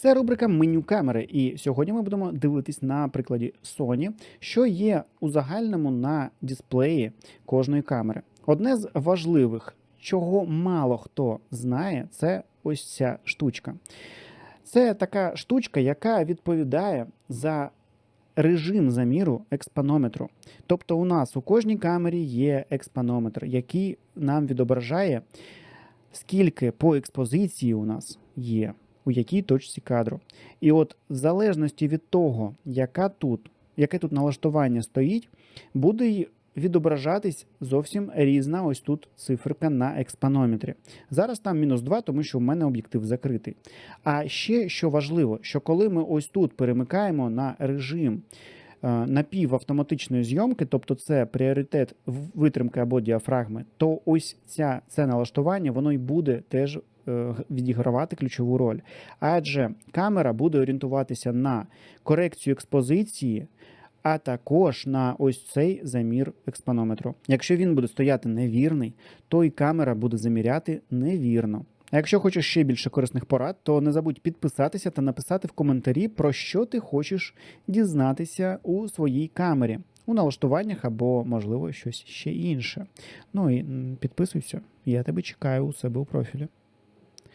Це рубрика меню камери. І сьогодні ми будемо дивитись на прикладі Sony, що є у загальному на дисплеї кожної камери. Одне з важливих, чого мало хто знає, це ось ця штучка. Це така штучка, яка відповідає за режим заміру експанометру. Тобто, у нас у кожній камері є експанометр, який нам відображає, скільки по експозиції у нас є, у якій точці кадру. І от в залежності від того, яка тут, яке тут налаштування стоїть, буде й відображатись зовсім різна ось тут циферка на експанометрі. Зараз там мінус 2, тому що в мене об'єктив закритий. А ще що важливо, що коли ми ось тут перемикаємо на режим е, напівавтоматичної зйомки, тобто це пріоритет витримки або діафрагми, то ось ця, це налаштування воно й буде теж відігравати ключову роль. Адже камера буде орієнтуватися на корекцію експозиції, а також на ось цей замір експанометру. Якщо він буде стояти невірний, то і камера буде заміряти невірно. А якщо хочеш ще більше корисних порад, то не забудь підписатися та написати в коментарі, про що ти хочеш дізнатися у своїй камері, у налаштуваннях або, можливо, щось ще інше. Ну і підписуйся, я тебе чекаю у себе у профілі.